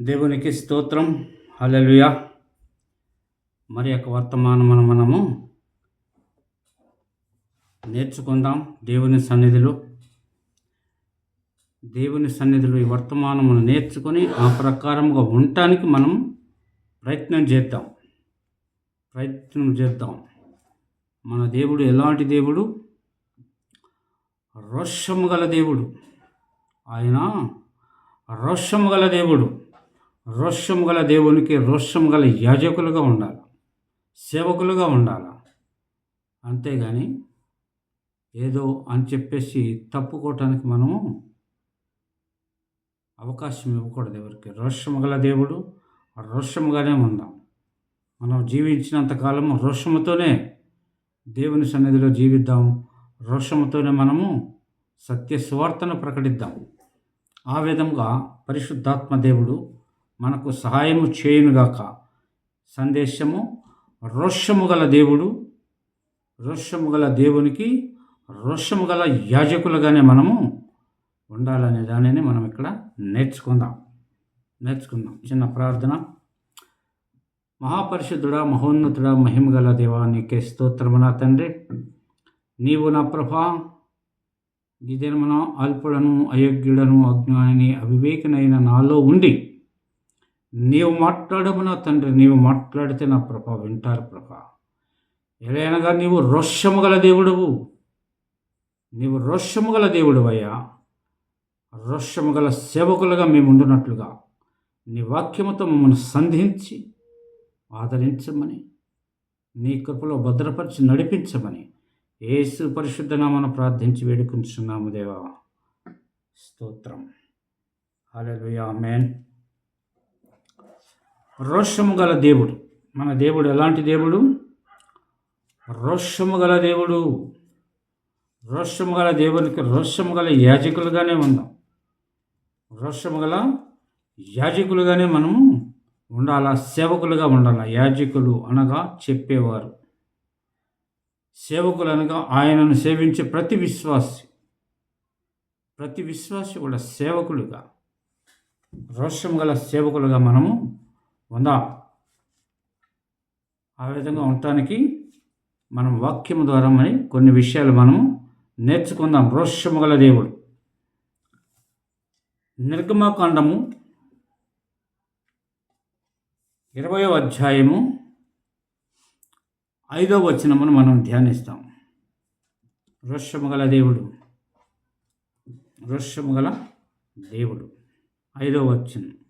దేవునికి స్తోత్రం. హలలుయ మరి యొక్క వర్తమానమున మనము నేర్చుకుందాం దేవుని సన్నిధిలో. దేవుని సన్నిధిలో ఈ వర్తమానమును నేర్చుకొని ఆ ప్రకారముగా ఉండటానికి మనం ప్రయత్నం చేద్దాం. ప్రయత్నం చేద్దాం. మన దేవుడు ఎలాంటి దేవుడు? రోషము గల దేవుడు. ఆయన రోషము గల దేవుడు. రోషము గల దేవునికి రోషము గల యాజకులుగా ఉండాలి. సేవకులుగా ఉండాలి. అంతేగాని ఏదో అని చెప్పేసి తప్పుకోవటానికి మనము అవకాశం ఇవ్వకూడదు ఎవరికి. రోషము గల దేవుడు రోషముగానే ఉందాం మనం జీవించినంత కాలము రోషముతోనే దేవుని సన్నిధిలో జీవిద్దాం. రోషముతోనే మనము సత్య సువార్తను ప్రకటిద్దాం. ఆ విధంగా పరిశుద్ధాత్మ దేవుడు మనకు సహాయము చేయునుగాక. సందేశము రోషము గల దేవుడు రోషము గల దేవునికి రోషము గల యాజకులుగానే మనము ఉండాలనే దానిని మనం ఇక్కడ నేర్చుకుందాం. నేర్చుకుందాం. చిన్న ప్రార్థన. మహాపరిషుద్ధుడా మహోన్నతుడా మహిమగల దేవా నీకే స్తోత్రము నా తండ్రి. నీవు నా ప్రభా. ఇదే మనం అల్పుడను అయోగ్యుడను అజ్ఞానిని అవివేకనైన నాలో ఉండి నీవు మాట్లాడము నా తండ్రి నీవు మాట్లాడితే నా ప్రభ వింటారు ప్రభ. ఎలాగనగా నీవు రోషము గల దేవుడవు. నీవు రోషము గల దేవుడువయ్యా. రోషము గల సేవకులుగా మేము ఉండునట్లుగా. నీ వాక్యముతో మమ్మల్ని సంధించి ఆదరించమని నీ కృపలో భద్రపరిచి నడిపించమని ఏసు పరిశుద్ధ నామను ప్రార్థించి వేడుకుంటున్నాము దేవా. స్తోత్రం. హలో ఆమేన్. రోషము గల దేవుడు. మన దేవుడు ఎలాంటి దేవుడు? రోషము గల దేవుడు. రోషము గల దేవునికి రోషము గల యాజకులుగానే ఉందాం రోషము గల యాజకులుగానే మనము ఉండాలా? సేవకులుగా ఉండాలా? యాజకులు అనగా చెప్పేవారు. సేవకులు అనగా ఆయనను సేవించే ప్రతి విశ్వాసి. ప్రతి విశ్వాసి కూడా సేవకులుగా. రోషం గల సేవకులుగా మనము ఉందా ఆ విధంగా ఉండటానికి మనం వాక్యం ద్వారా మరి కొన్ని విషయాలు మనము నేర్చుకుందాం. రోషము గల దేవుడు. నిర్గమకాండము ఇరవయో అధ్యాయము ఐదో వచనమును మనం ధ్యానిస్తాం. రోషము గల దేవుడు. రోషము గల దేవుడు. ఐదో వచనం.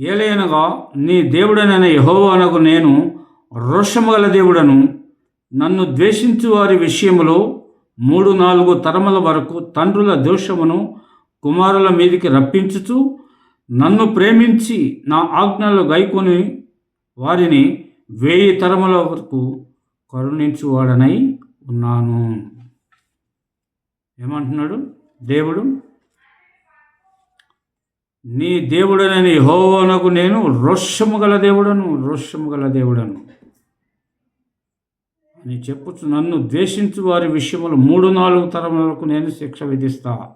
ఏలైనగా నీ దేవుడనైన యహోవానకు నేను రోషము గల దేవుడను. నన్ను ద్వేషించు వారి విషయములో మూడు నాలుగు తరముల వరకు తండ్రుల దోషమును కుమారుల మీదికి రప్పించుచు నన్ను ప్రేమించి నా ఆజ్ఞలు గైకొని వారిని వేయి తరముల వరకు కరుణించువాడనై ఉన్నాను. ఏమంటున్నాడు? దేవుడు నీ దేవుడనని హోవనకు నేను రోషము గల దేవుడను రోషము గల దేవుడను. అని చెప్పుచు నన్ను ద్వేషించు వారి విషయంలో మూడు నాలుగు తరముల వరకు నేను శిక్ష విధిస్తా.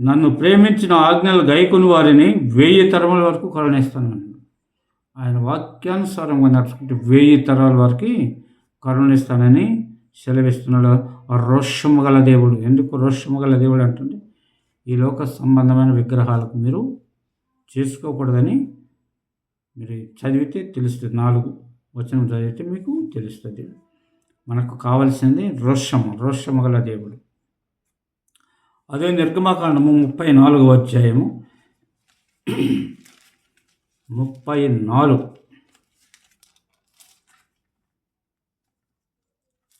నన్ను ప్రేమించిన ఆజ్ఞలు గైకుని వారిని వెయ్యి తరముల వరకు కరుణిస్తాను. ఆయన వాక్యానుసారంగా నడుచుకుంటే వెయ్యి తరాల వరకు కరుణిస్తానని సెలవిస్తున్నాడు. రోషము గల దేవుడు. ఎందుకు రోషము గల దేవుడు అంటుంది ఈ లోక సంబంధమైన విగ్రహాలకు మీరు చేసుకోకూడదని మీరు చదివితే తెలుస్తుంది. నాలుగు వచనం చదివితే మీకు తెలుస్తుంది. మనకు కావలసింది రోషము రోషము గల దేవుడు. అదే నిర్గమకాండము ముప్పై నాలుగు అధ్యాయము. ముప్పై నాలుగు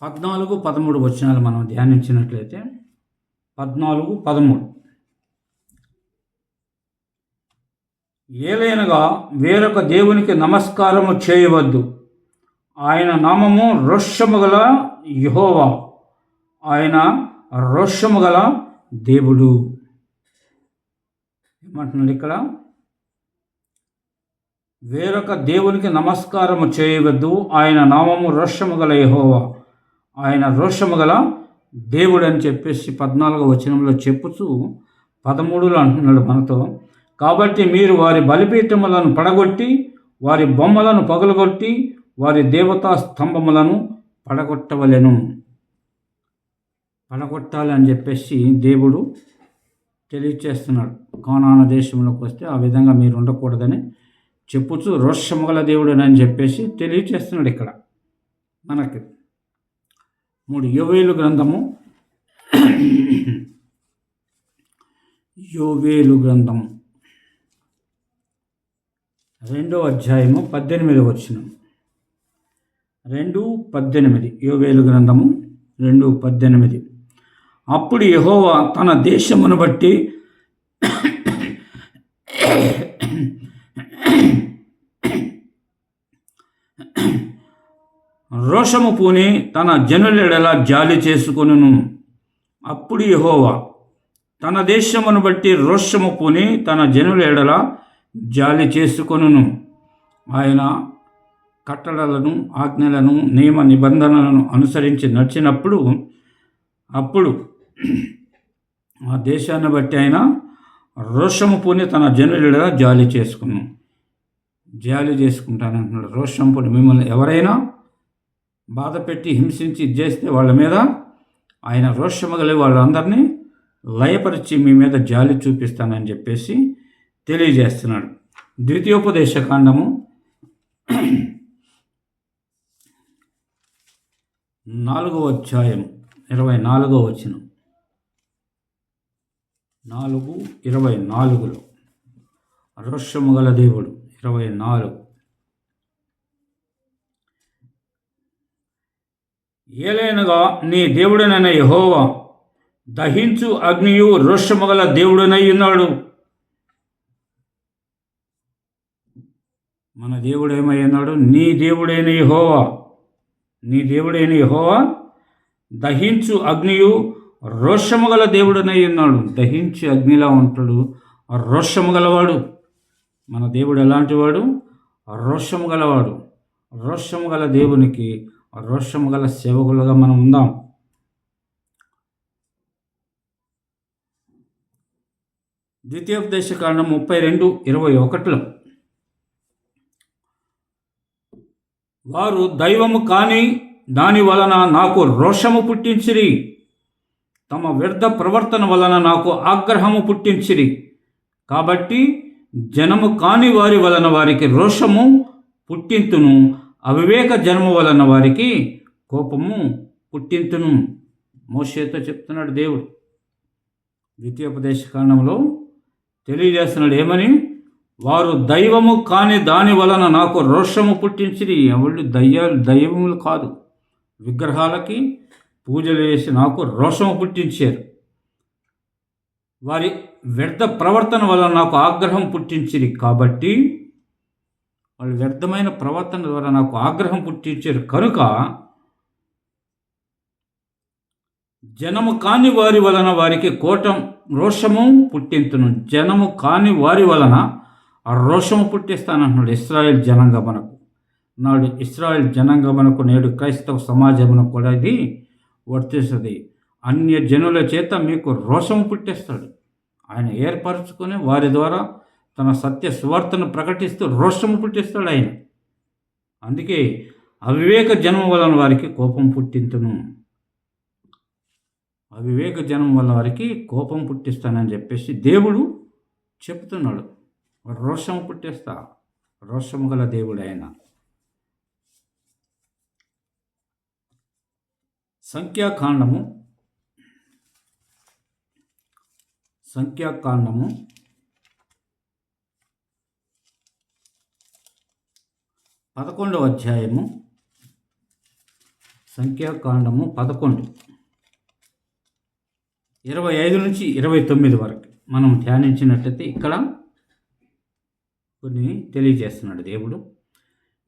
పద్నాలుగు పదమూడు వచనాలు మనం ధ్యానించినట్లయితే పద్నాలుగు పదమూడు. ఏలైనగా వేరొక దేవునికి నమస్కారము చేయవద్దు. ఆయన నామము రోషము గల యహోవా. ఆయన రోషము గల దేవుడు. ఏమంటున్నాడు ఇక్కడ? వేరొక దేవునికి నమస్కారము చేయవద్దు. ఆయన నామము రోషము గల యహోవా. ఆయన రోషము గల దేవుడు అని చెప్పేసి పద్నాలుగో వచనంలో చెప్పుచూ పదమూడులో అంటున్నాడు మనతో. కాబట్టి మీరు వారి బలిపీఠములను పడగొట్టి వారి బొమ్మలను పగలగొట్టి వారి దేవతా స్తంభములను పడగొట్టవలెను. పడగొట్టాలి అని చెప్పేసి దేవుడు తెలియచేస్తున్నాడు. కానాన దేశంలోకి వస్తే ఆ విధంగా మీరు ఉండకూడదని చెప్పుచు రోషముగల దేవుడని చెప్పేసి తెలియచేస్తున్నాడు ఇక్కడ మనకి. మూడు యోవేలు గ్రంథము. యోవేలు గ్రంథము. రెండో అధ్యాయము పద్దెనిమిది వచ్చిన రెండు పద్దెనిమిది. యోవేలు గ్రంథము రెండు పద్దెనిమిది. అప్పుడు యహోవా తన దేశమును బట్టి రోషము పూని తన జనులెడల జాలి చేసుకొనును. అప్పుడు యహోవా తన దేశమును బట్టి రోషము పూని తన జనుల ఎడల జాలి చేసుకొనును. ఆయన కట్టడలను ఆజ్ఞలను నియమ నిబంధనలను అనుసరించి నడిచినప్పుడు అప్పుడు ఆ దేశాన్ని బట్టి ఆయన రోషము పూని తన జనులుగా జాలి చేసుకున్నాం జాలి చేసుకుంటానంటున్నాడు రోషం పూని మిమ్మల్ని ఎవరైనా బాధ పెట్టి హింసించి చేస్తే వాళ్ళ మీద ఆయన రోషము గలి వాళ్ళందరినీ లయపరిచి మీ మీద జాలి చూపిస్తానని చెప్పేసి తెలియజేస్తున్నాడు. ద్వితీయోపదేశ కాండము నాలుగో అధ్యాయం ఇరవై నాలుగో వచనం. నాలుగు ఇరవై నాలుగులో రోషము గల దేవుడు ఇరవై నాలుగు. ఏలైనగా నీ దేవుడనైన యహోవా దహించు అగ్నియు రోషము గల దేవుడనై ఉన్నాడు. మన దేవుడు ఏమయ్యన్నాడు? ఉన్నాడు నీ దేవుడైన యహోవా నీ దేవుడైన యహోవా దహించు అగ్నియు రోషము గల దేవుడనై ఉన్నాడు. దహించి అగ్నిలా ఉంటాడు. రోషము గలవాడు. మన దేవుడు ఎలాంటి వాడు? రోషము గలవాడు. రోషము గల దేవునికి రోషము గల సేవకులుగా మనం ఉందాం. ద్వితీయోపదేశ కాండం ముప్పై రెండు ఇరవై ఒకటిలో వారు దైవము కాని దాని వలన నాకు రోషము పుట్టించిరి. తమ వ్యర్థ ప్రవర్తన వలన నాకు ఆగ్రహము పుట్టించిరి. కాబట్టి జనము కాని వారి వలన వారికి రోషము పుట్టింతును. అవివేక జన్మ వలన వారికి కోపము పుట్టింతును. మోషేతో చెప్తున్నాడు దేవుడు. ద్వితీయోపదేశ కాండంలో తెలియజేస్తున్నాడు ఏమని? వారు దైవము కాని దాని వలన నాకు రోషము పుట్టించిరి. ఎవళ్ళు దయ్యాలు దైవములు కాదు. విగ్రహాలకి పూజలు వేసి నాకు రోషము పుట్టించారు. వారి వ్యర్థ ప్రవర్తన వలన నాకు ఆగ్రహం పుట్టించిరి. కాబట్టి వాళ్ళు వ్యర్థమైన ప్రవర్తన ద్వారా నాకు ఆగ్రహం పుట్టించారు. కనుక జనము కాని వారి వలన వారికి కోటం రోషము పుట్టింతును. జనము కాని వారి వలన ఆ రోషము పుట్టిస్తానంటున్నాడు ఇస్రాయేల్ జనాంగమనకు. నాడు ఇస్రాయేల్ జనాంగమనకు నేడు క్రైస్తవ సమాజమునకు కూడా ఇది వర్తిస్తుంది. అన్య జనుల చేత మీకు రోషము పుట్టిస్తాడు. ఆయన ఏర్పరచుకొని వారి ద్వారా తన సత్య సువార్తను ప్రకటిస్తూ రోషము పుట్టిస్తాడు ఆయన. అందుకే అవివేక జన్మ వలన వారికి కోపం పుట్టింతును. అవివేక జన్మ వల్ల వారికి కోపం పుట్టిస్తానని చెప్పేసి దేవుడు చెప్తున్నాడు. రోషం పుట్టిస్తా. రోషము గల దేవుడు ఆయన సంఖ్యాకాండము. సంఖ్యాకాండము. పదకొండవ అధ్యాయము. సంఖ్యాకాండము పదకొండు. ఇరవై ఐదు నుంచి ఇరవై తొమ్మిది వరకు. మనం ధ్యానించినట్లయితే ఇక్కడ కొన్ని తెలియజేస్తున్నాడు దేవుడు.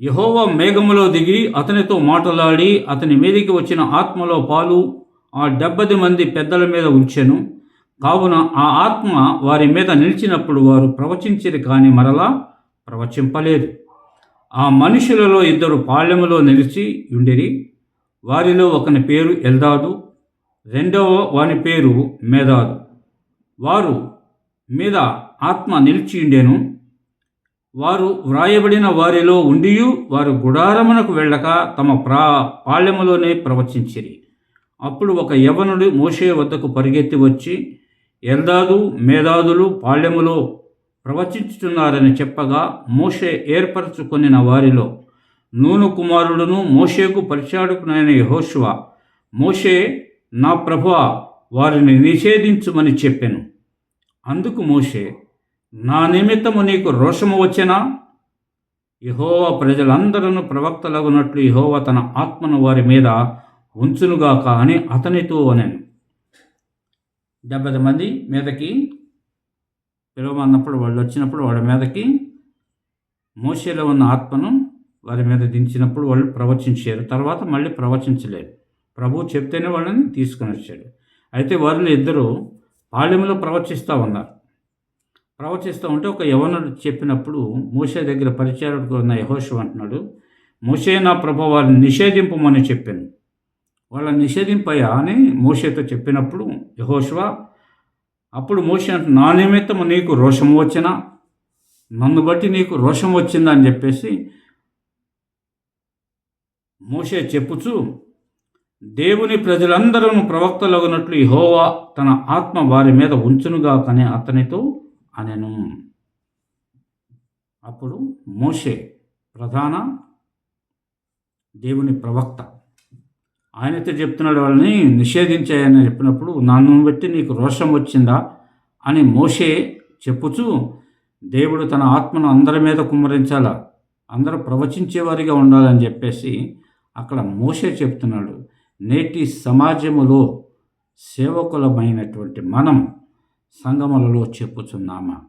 యహోవ మేఘములో దిగి అతనితో మాటలాడి అతని మీదికి వచ్చిన ఆత్మలో పాలు ఆ డెబ్బది మంది పెద్దల మీద ఉంచెను. కావున ఆ ఆత్మ వారి మీద నిలిచినప్పుడు వారు ప్రవచించిరి కానీ మరలా ప్రవచింపలేదు. ఆ మనుషులలో ఇద్దరు పాళ్యములో నిలిచి ఉండిరి. వారిలో ఒకని పేరు ఎల్దాదు రెండవ వాని పేరు మేధాదు వారు మీద ఆత్మ నిలిచి ఉండేను. వారు వ్రాయబడిన వారిలో ఉండియు వారు గుడారమునకు వెళ్ళక తమ ప్రా పాళ్యములోనే ప్రవచించిరి. అప్పుడు ఒక యవనుడు మోషే వద్దకు పరిగెత్తి వచ్చి ఎల్దాదు మేధాదులు పాళ్యములో ప్రవచించుతున్నారని చెప్పగా మోషే ఏర్పరచుకొనిన వారిలో నూను కుమారుడును మోషేకు పరిచాడుకునైన యెహోషువ మోషే నా ప్రభువ వారిని నిషేధించుమని చెప్పెను. అందుకు మోషే నా నిమిత్తము నీకు రోషము వచ్చినా? యహోవ ప్రజలందరూ ప్రవక్తలగునట్లు యహోవ తన ఆత్మను వారి మీద ఉంచునుగాక అని అతనితో అనెను. డెబ్బై మంది మీదకి పిలవమన్నప్పుడు వాళ్ళు వచ్చినప్పుడు వాళ్ళ మీదకి మోసేలో ఉన్న ఆత్మను వారి మీద దించినప్పుడు వాళ్ళు ప్రవచించారు. తర్వాత మళ్ళీ ప్రవచించలేరు ప్రభు చెప్తేనే వాళ్ళని తీసుకొని వచ్చాడు అయితే వారిలో ఇద్దరు పాళ్యంలో ప్రవచిస్తూ ఉన్నారు. ప్రవచిస్తూ ఉంటే ఒక యవనుడు చెప్పినప్పుడు మోసే దగ్గర పరిచారుడు ఉన్న యహోషు అంటున్నాడు మోసే నా ప్రభు వారిని నిషేధింపమని చెప్పాను. వాళ్ళని నిషేధింపయా అని మోషేతో చెప్పినప్పుడు యహోశివ అప్పుడు మోషే అంటు నా నిమిత్తం నీకు రోషం వచ్చినా నన్ను బట్టి నీకు రోషం వచ్చిందని చెప్పేసి మోషే చెప్పుచు దేవుని ప్రజలందరూ ప్రవక్తలగునట్లు ఇహోవా తన ఆత్మ వారి మీద ఉంచునుగా కానీ అతనితో అనెను. అప్పుడు మోషే ప్రధాన దేవుని ప్రవక్త. ఆయనతో చెప్తున్నాడు వాళ్ళని నిషేధించాయని చెప్పినప్పుడు నన్ను బట్టి నీకు రోషం వచ్చిందా? అని మోషే చెప్పుచు దేవుడు తన ఆత్మను అందరి మీద కుమ్మరించాలా? అందరూ ప్రవచించేవారిగా ఉండాలని చెప్పేసి అక్కడ మోషే చెప్తున్నాడు. నేటి సమాజములో సేవకులమైనటువంటి మనం సంగములలో చెప్పుచున్నామా?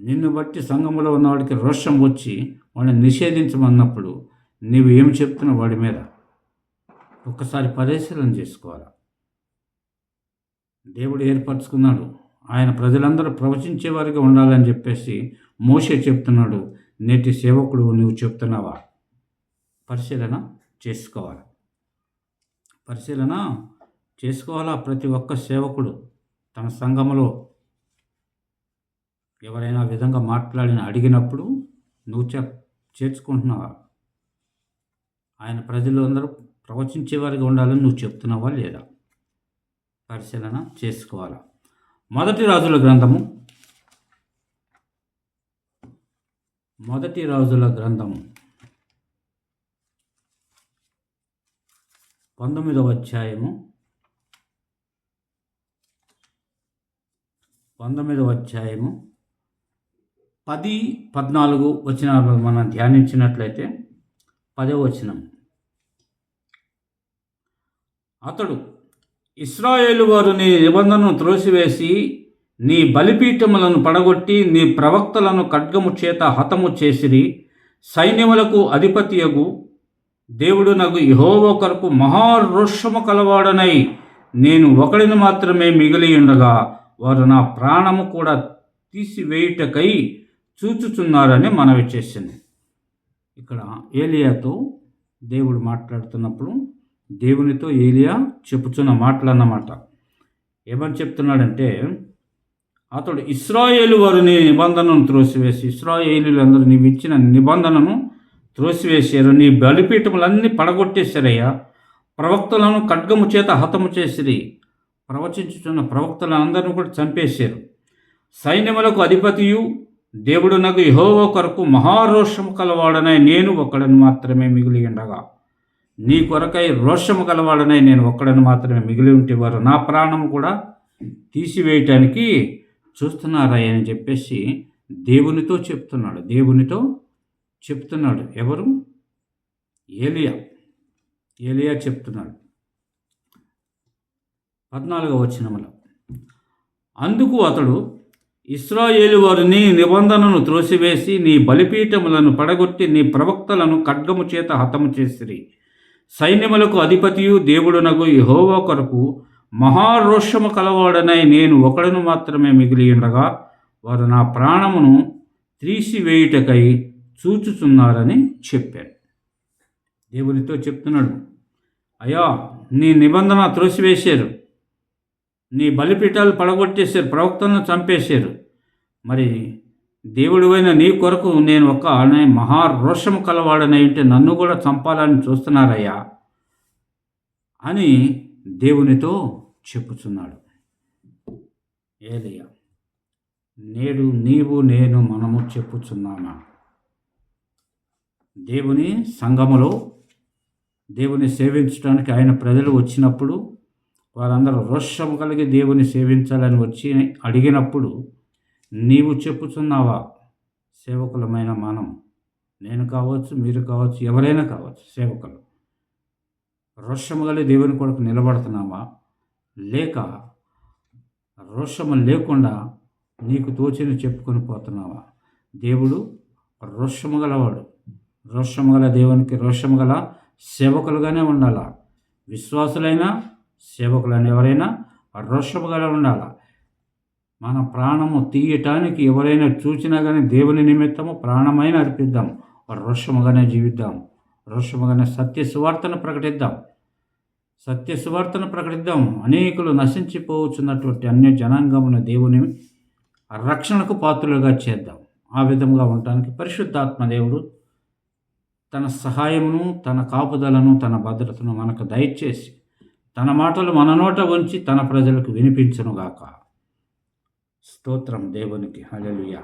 నిన్ను బట్టి సంఘములో ఉన్నవాడికి రోషం వచ్చి వాడిని నిషేధించమన్నప్పుడు నీవు ఏం చెప్తున్నావు వాడి మీద? ఒక్కసారి పరిశీలన చేసుకోవాలి? దేవుడు ఏర్పరచుకున్నాడు. ఆయన ప్రజలందరూ ప్రవచించేవారిగా ఉండాలని చెప్పేసి మోషే చెప్తున్నాడు. నేటి సేవకుడు నువ్వు చెప్తున్నావా? పరిశీలన చేసుకోవాలి? పరిశీలన చేసుకోవాలా? ప్రతి ఒక్క సేవకుడు తన సంఘములో ఎవరైనా విధంగా మాట్లాడిన అడిగినప్పుడు నువ్వు చెప్ చేర్చుకుంటున్నావా? ఆయన ప్రజలు అందరూ ప్రవచించేవారిగా ఉండాలని నువ్వు చెప్తున్నావా లేదా? పరిశీలన చేసుకోవాలా? మొదటి రాజుల గ్రంథము. మొదటి రాజుల గ్రంథము. పంతొమ్మిదవ అధ్యాయము. పంతొమ్మిదవ అధ్యాయము పది పద్నాలుగు వచనాలు మనం ధ్యానించినట్లయితే పదవ వచనం. అతడు ఇస్రాయేలు వారు నీ నిబంధనను త్రోసివేసి నీ బలిపీఠములను పడగొట్టి నీ ప్రవక్తలను ఖడ్గము చేత హతము చేసిరి. సైన్యములకు అధిపతియగు దేవుడు నాకు యహోవ కొరకు మహారోషము కలవాడనై నేను ఒకడిని మాత్రమే మిగిలి ఉండగా వారు నా ప్రాణము కూడా తీసివేయుటకై చూచుచున్నారని మనవి చేసింది. ఇక్కడ ఏలియాతో దేవుడు మాట్లాడుతున్నప్పుడు దేవునితో ఏలియా చెప్పుచున్న మాటలు అన్నమాట ఏమని చెప్తున్నాడంటే అతడు ఇస్రాయేలు వారు నీ నిబంధనను త్రోసివేసి ఇస్రాయేలీలందరూ నీవు ఇచ్చిన నిబంధనను త్రోసివేశారు నీ బలిపీఠములన్నీ పడగొట్టేశారయ్యా. ప్రవక్తలను ఖడ్గము చేత హతము చేసిరి. ప్రవచించుతున్న ప్రవక్తలందరినీ కూడా చంపేశారు. సైన్యములకు అధిపతియు దేవుడు నాకు యహోవ కొరకు మహారోషము కలవాడనై నేను ఒక్కడని మాత్రమే మిగిలి ఉండగా. నీ కొరకై రోషము కలవాడనై నేను ఒక్కడని మాత్రమే మిగిలి ఉంటేవారు. నా ప్రాణం కూడా తీసివేయటానికి చూస్తున్నారా అని చెప్పేసి దేవునితో చెప్తున్నాడు. దేవునితో చెప్తున్నాడు. ఎవరు? ఏలియా. ఏలియా చెప్తున్నాడు. పద్నాలుగవ వచనములో. అందుకు అతడు ఇస్రాయేలు వారు నీ నిబంధనను త్రోసివేసి నీ బలిపీఠములను పడగొట్టి నీ ప్రవక్తలను ఖడ్గము చేత హతము చేసిరి. సైన్యములకు అధిపతియు దేవుడునగు యహోవా కొరకు మహారోషము కలవాడనై నేను ఒకడును మాత్రమే మిగిలి ఉండగా వారు నా ప్రాణమును తీసివేయుటకై చూచుచున్నారని చెప్పాను. దేవునితో చెప్తున్నాడు అయ్యా నీ నిబంధన త్రోసివేశారు. నీ బలిపీఠాలు పడగొట్టేశారు ప్రవక్తలను చంపేశారు. మరి దేవుడివైన నీ కొరకు నేను ఒక మహారోషము కలవాడనై ఉంటే నన్ను కూడా చంపాలని చూస్తున్నారయ్యా అని దేవునితో చెప్పుచున్నాడు. ఏలియా నేడు నీవు నేను మనము చెప్పుచున్నామా? దేవుని సంఘములో దేవుని సేవించడానికి ఆయన ప్రజలు వచ్చినప్పుడు వారందరూ రోషము కలిగి దేవుని సేవించాలని వచ్చి అడిగినప్పుడు నీవు చెప్పుచున్నావా? సేవకులమైన మనం నేను కావచ్చు మీరు కావచ్చు ఎవరైనా కావచ్చు సేవకులు. రోషము కలిగి దేవుని కొరకు నిలబడుతున్నావా లేక రోషము లేకుండా నీకు తోచిన చెప్పుకొని పోతున్నావా? దేవుడు రోషము గలవాడు. రోషము గల దేవునికి రోషము గల సేవకులుగానే ఉండాలా? విశ్వాసులైనా సేవకులను ఎవరైనా రోషము గల ఉండాలా. మన ప్రాణము తీయటానికి ఎవరైనా చూసినా కానీ దేవుని నిమిత్తము ప్రాణమైన అర్పిద్దాం. రోషముగానే జీవిద్దాం. రోషముగానే సత్య సువార్తను ప్రకటిద్దాం. సత్య సువార్తను ప్రకటిద్దాం. అనేకులు నశించిపోవచ్చున్నటువంటి అన్య జనాంగమున దేవుని రక్షణకు పాత్రులుగా చేద్దాం. ఆ విధంగా ఉండటానికి పరిశుద్ధాత్మ దేవుడు తన సహాయమును తన కాపుదలను తన భద్రతను మనకు దయచేసి తన మాటలు మన నోట ఉంచి తన ప్రజలకు వినిపించనుగాక స్తోత్రం దేవునికి. హలలుయ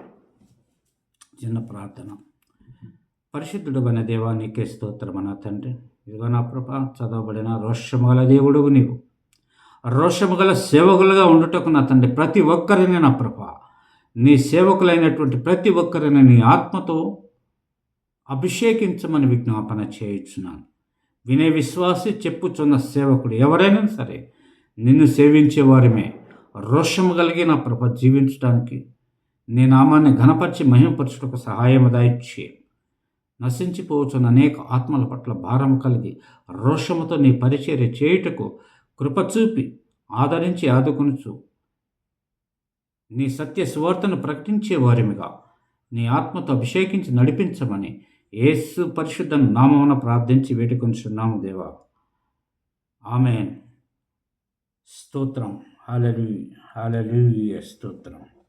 చిన్న ప్రార్థన. పరిశుద్ధుడు అనే దేవా నీకే స్తోత్రం అన్న తండ్రి. ఇదిగో నా ప్రభ చదవబడిన రోషము గల దేవుడు నీవు. రోషము గల సేవకులుగా ఉండుటకు నా తండ్రి ప్రతి ఒక్కరిని నా ప్రభ నీ సేవకులైనటువంటి ప్రతి ఒక్కరిని నీ ఆత్మతో అభిషేకించమని విజ్ఞాపన చేయించున్నాను. వినే విశ్వాసి చెప్పుచున్న సేవకుడు ఎవరైనా సరే నిన్ను సేవించే వారిమే రోషము కలిగి నా ప్రభ జీవించడానికి నీ నామాన్ని ఘనపరిచి మహిమపరచుటకు సహాయం దాయిచ్చే నశించిపోవచ్చున్న అనేక ఆత్మల పట్ల భారం కలిగి రోషముతో నీ పరిచర్య చేయుటకు కృపచూపి ఆదరించి ఆదుకొనుచు. నీ సత్య సువార్తను ప్రకటించే వారిమిగా నీ ఆత్మతో అభిషేకించి నడిపించమని యేసు పరిశుద్ధ నామమున ప్రార్థించి వేడుకొంచున్నాము దేవా. ఆమెన్. స్తోత్రం. హాలలు హాలలు స్తోత్రం.